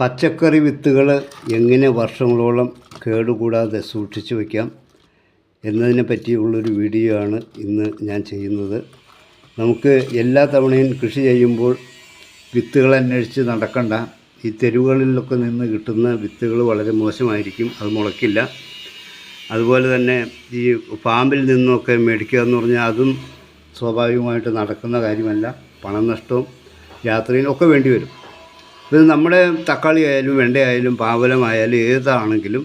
പച്ചക്കറി വിത്തുകൾ എങ്ങനെ വർഷങ്ങളോളം കേടുകൂടാതെ സൂക്ഷിച്ചു വയ്ക്കാം എന്നതിനെ പറ്റിയുള്ളൊരു വീഡിയോ ആണ് ഇന്ന് ഞാൻ ചെയ്യുന്നത്. നമുക്ക് എല്ലാ തവണയും കൃഷി ചെയ്യുമ്പോൾ വിത്തുകൾ അന്വേഷിച്ച് നടക്കണ്ട. ഈ തെരുവുകളിലൊക്കെ നിന്ന് കിട്ടുന്ന വിത്തുകൾ വളരെ മോശമായിരിക്കും അത് മുളയ്ക്കില്ല. അതുപോലെ തന്നെ ഈ പാമ്പിൽ നിന്നൊക്കെ മേടിക്കുക എന്ന് പറഞ്ഞാൽ അതും സ്വാഭാവികമായിട്ട് നടക്കുന്ന കാര്യമല്ല. പണം നഷ്ടവും യാത്രയും ഒക്കെ വേണ്ടി ഇത് നമ്മുടെ തക്കാളി ആയാലും വെണ്ടയായാലും പാവലമായാലും ഏതാണെങ്കിലും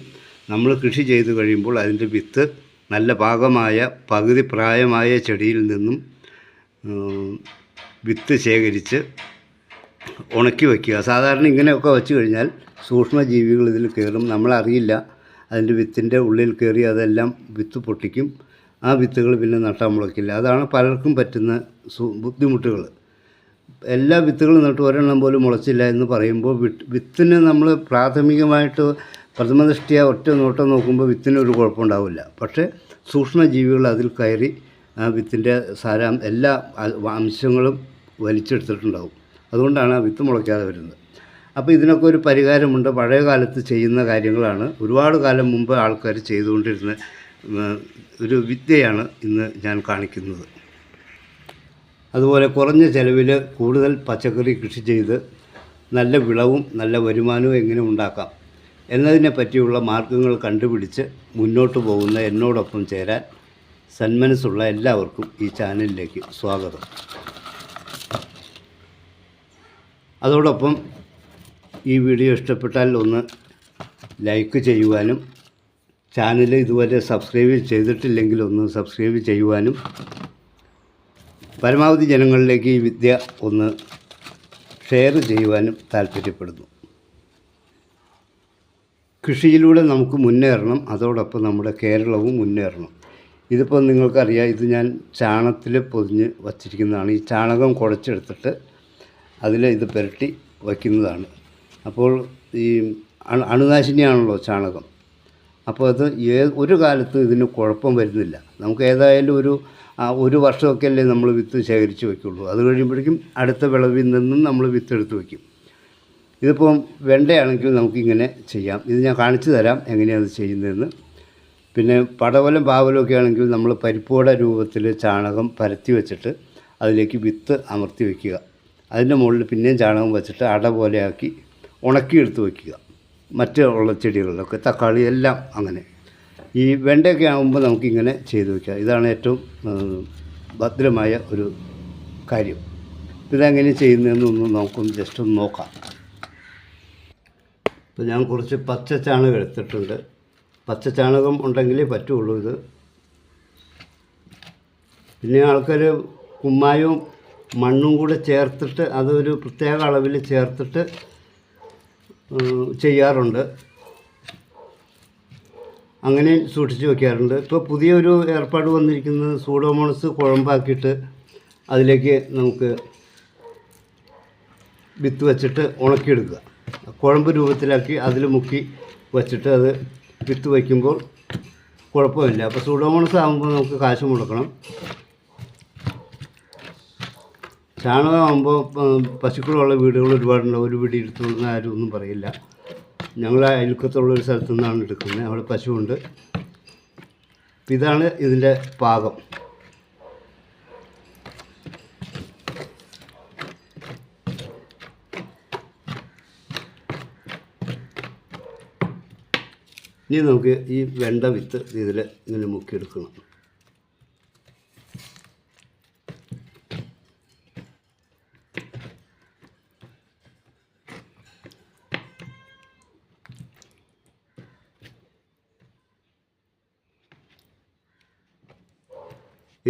നമ്മൾ കൃഷി ചെയ്ത് കഴിയുമ്പോൾ അതിന്റെ വിത്ത് നല്ല പാകമായ പകുതി പ്രായമായ ചെടിയിൽ നിന്നും വിത്ത് ശേഖരിച്ച് ഉണക്കി വയ്ക്കുക. സാധാരണ ഇങ്ങനെയൊക്കെ വെച്ച് കഴിഞ്ഞാൽ സൂക്ഷ്മജീവികൾ ഇതിൽ കയറും. നമ്മളറിയില്ല. അതിന്റെ വിത്തിന്റെ ഉള്ളിൽ കയറി അതെല്ലാം വിത്ത് പൊട്ടിക്കും. ആ വിത്തുകൾ പിന്നെ നട്ടാൽ മുളയ്ക്കില്ല. അതാണ് പലർക്കും പറ്റുന്ന ബുദ്ധിമുട്ടുകൾ. എല്ലാ വിത്തുകളും നട്ട് ഒരെണ്ണം പോലും മുളച്ചില്ല എന്ന് പറയുമ്പോൾ വിത്ത് വിത്തിന് നമ്മൾ പ്രാഥമികമായിട്ട് പ്രഥമദൃഷ്ടിയ ഒറ്റ നോട്ടം നോക്കുമ്പോൾ വിത്തിന് ഒരു കുഴപ്പമുണ്ടാവില്ല. പക്ഷേ സൂക്ഷ്മജീവികൾ അതിൽ കയറി ആ വിത്തിന്റെ സാരാം എല്ലാ അംശങ്ങളും വലിച്ചെടുത്തിട്ടുണ്ടാവും. അതുകൊണ്ടാണ് ആ വിത്ത് മുളയ്ക്കാതെ വരുന്നത്. അപ്പോൾ ഇതിനൊക്കെ ഒരു പരിഹാരമുണ്ട്. പഴയ കാലത്ത് ചെയ്യുന്ന കാര്യങ്ങളാണ്. ഒരുപാട് കാലം മുമ്പ് ആൾക്കാർ ചെയ്തുകൊണ്ടിരുന്ന ഒരു വിദ്യയാണ് ഇന്ന് ഞാൻ കാണിക്കുന്നത്. അതുപോലെ കുറഞ്ഞ ചിലവിൽ കൂടുതൽ പച്ചക്കറി കൃഷി ചെയ്ത് നല്ല വിളവും നല്ല വരുമാനവും എങ്ങനെ ഉണ്ടാക്കാം എന്നതിനെ പറ്റിയുള്ള മാർഗങ്ങൾ കണ്ടുപിടിച്ച് മുന്നോട്ട് പോകുന്ന എന്നോടൊപ്പം ചേരാൻ സന്മനസ്സുള്ള എല്ലാവർക്കും ഈ ചാനലിലേക്ക് സ്വാഗതം. അതോടൊപ്പം ഈ വീഡിയോ ഇഷ്ടപ്പെട്ടാൽ ഒന്ന് ലൈക്ക് ചെയ്യുവാനും ചാനൽ ഇതുവരെ സബ്സ്ക്രൈബ് ചെയ്തിട്ടില്ലെങ്കിൽ ഒന്ന് സബ്സ്ക്രൈബ് ചെയ്യുവാനും പരമാവധി ജനങ്ങളിലേക്ക് ഈ വിദ്യ ഒന്ന് ഷെയർ ചെയ്യുവാനും താല്പര്യപ്പെടുന്നു. കൃഷിയിലൂടെ നമുക്ക് മുന്നേറണം അതോടൊപ്പം നമ്മുടെ കേരളവും മുന്നേറണം. ഇതിപ്പോൾ നിങ്ങൾക്കറിയാം ഇത് ഞാൻ ചാണത്തിൽ പൊതിഞ്ഞ് വച്ചിരിക്കുന്നതാണ്. ഈ ചാണകം കുഴച്ചെടുത്തിട്ട് അതിൽ ഇത് പുരട്ടി വയ്ക്കുന്നതാണ്. അപ്പോൾ ഈ അണു അണുനാശിനിയാണല്ലോ ചാണകം. അപ്പോൾ അത് ഏ ഒരു കാലത്തും ഇതിന് കുഴപ്പം വരുന്നില്ല. നമുക്ക് ഏതായാലും ഒരു ഒരു വർഷമൊക്കെ അല്ലേ നമ്മൾ വിത്ത് ശേഖരിച്ച് വയ്ക്കുള്ളൂ. അത് കഴിയുമ്പോഴേക്കും അടുത്ത വിളവിൽ നിന്നും നമ്മൾ വിത്ത് എടുത്ത് വയ്ക്കും. ഇതിപ്പം വെണ്ടയാണെങ്കിൽ നമുക്കിങ്ങനെ ചെയ്യാം. ഇത് ഞാൻ കാണിച്ചു തരാം എങ്ങനെയാണ് ചെയ്യുന്നതെന്ന്. പിന്നെ പടവലം പാവലൊക്കെ ആണെങ്കിൽ നമ്മൾ പരിപ്പോട രൂപത്തിൽ ചാണകം പരത്തി വെച്ചിട്ട് അതിലേക്ക് വിത്ത് അമർത്തി വയ്ക്കുക. അതിന്റെ മുകളിൽ പിന്നെയും ചാണകം വെച്ചിട്ട് അട പോലെയാക്കി ഉണക്കിയെടുത്ത് വയ്ക്കുക. മറ്റ് ഉള്ള ചെടികളിലൊക്കെ തക്കാളി എല്ലാം അങ്ങനെ. ഈ വെണ്ടയൊക്കെ ആകുമ്പോൾ നമുക്കിങ്ങനെ ചെയ്തു വയ്ക്കാം ഇതാണ് ഏറ്റവും ഭദ്രമായ ഒരു കാര്യം. ഇതെങ്ങനെ ചെയ്യുന്നതെന്നൊന്ന് നമുക്കൊന്ന് ജസ്റ്റ് ഒന്ന് നോക്കാം. ഇപ്പോൾ ഞാൻ കുറച്ച് പച്ച ചാണകം എടുത്തിട്ടുണ്ട്. പച്ച ചാണകം ഉണ്ടെങ്കിലേ പറ്റുള്ളൂ ഇത്. പിന്നെ ആൾക്കാർ കുമ്മായവും മണ്ണും കൂടെ ചേർത്തിട്ട് അതൊരു പ്രത്യേക അളവിൽ ചേർത്തിട്ട് ചെയ്യാറുണ്ട്. അങ്ങനെ സൂക്ഷിച്ച് വെക്കാറുണ്ട്. ഇപ്പോൾ പുതിയൊരു ഏർപ്പാട് വന്നിരിക്കുന്നത് സൂഡോമോണസ് കുഴമ്പാക്കിയിട്ട് അതിലേക്ക് നമുക്ക് വിത്ത് വെച്ചിട്ട് ഉണക്കിയെടുക്കുക. കുഴമ്പ് രൂപത്തിലാക്കി അതിൽ മുക്കി വച്ചിട്ട് അത് വിത്ത് വയ്ക്കുമ്പോൾ കുഴപ്പമില്ല. അപ്പോൾ സൂഡോമോണസ് ആകുമ്പോൾ നമുക്ക് കാശ് മുടക്കണം. ചാണകമാകുമ്പോൾ പശുക്കളുള്ള വീടുകൾ ഒരുപാടുണ്ട്. ഒരു വീട് എടുത്തുകൊണ്ടെന്ന് ആരും ഒന്നും പറയില്ല. ഞങ്ങൾ അയൽക്കത്തുള്ള ഒരു സ്ഥലത്തു നിന്നാണ് എടുക്കുന്നത്. അവിടെ പശുവുണ്ട്. ഇതാണ് ഇതിന്റെ പാകം. ഇനി നമുക്ക് ഈ വെണ്ട വിത്ത് ഇതിൽ ഇങ്ങനെ മുക്കിയെടുക്കണം.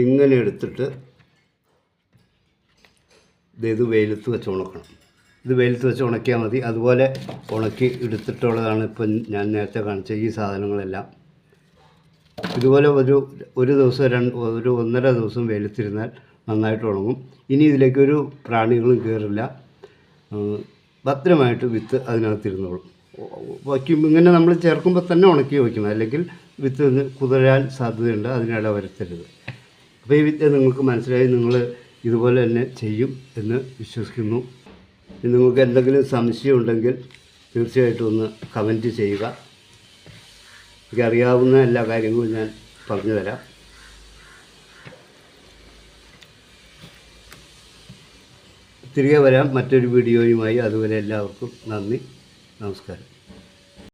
ഇങ്ങനെ എടുത്തിട്ട് ഇത് വെയിലത്ത് വെച്ച് ഉണക്കണം. ഇത് വെയിലത്ത് വെച്ച് ഉണക്കിയാൽ മതി. അതുപോലെ ഉണക്കി എടുത്തിട്ടുള്ളതാണ് ഇപ്പം ഞാൻ നേരത്തെ കാണിച്ച ഈ സാധനങ്ങളെല്ലാം. ഇതുപോലെ ഒരു ഒരു ദിവസം രണ്ട് ഒരു ഒന്നര ദിവസം വെയിലത്തിരുന്നാൽ നന്നായിട്ട് ഉണങ്ങും. ഇനി ഇതിലേക്കൊരു പ്രാണികളും കയറില്ല. ഭദ്രമായിട്ട് വിത്ത് അതിനകത്തിരുന്നോളും വയ്ക്കും ഇങ്ങനെ നമ്മൾ ചേർക്കുമ്പോൾ തന്നെ ഉണക്കി വയ്ക്കണം. അല്ലെങ്കിൽ വിത്ത് കുതിരാൻ സാധ്യതയുണ്ട് അതിനിട വരുത്തരുത്. അപ്പോൾ ഈ വിദ്യ നിങ്ങൾക്ക് മനസ്സിലായി നിങ്ങൾ ഇതുപോലെ തന്നെ ചെയ്യും എന്ന് വിശ്വസിക്കുന്നു. നിങ്ങൾക്ക് എന്തെങ്കിലും സംശയം ഉണ്ടെങ്കിൽ തീർച്ചയായിട്ടും ഒന്ന് കമന്റ് ചെയ്യുക. എനിക്കറിയാവുന്ന എല്ലാ കാര്യങ്ങളും ഞാൻ പറഞ്ഞു തരാം തിരികെ വരാം മറ്റൊരു വീഡിയോയുമായി. അതുവരെ എല്ലാവർക്കും നന്ദി. നമസ്കാരം.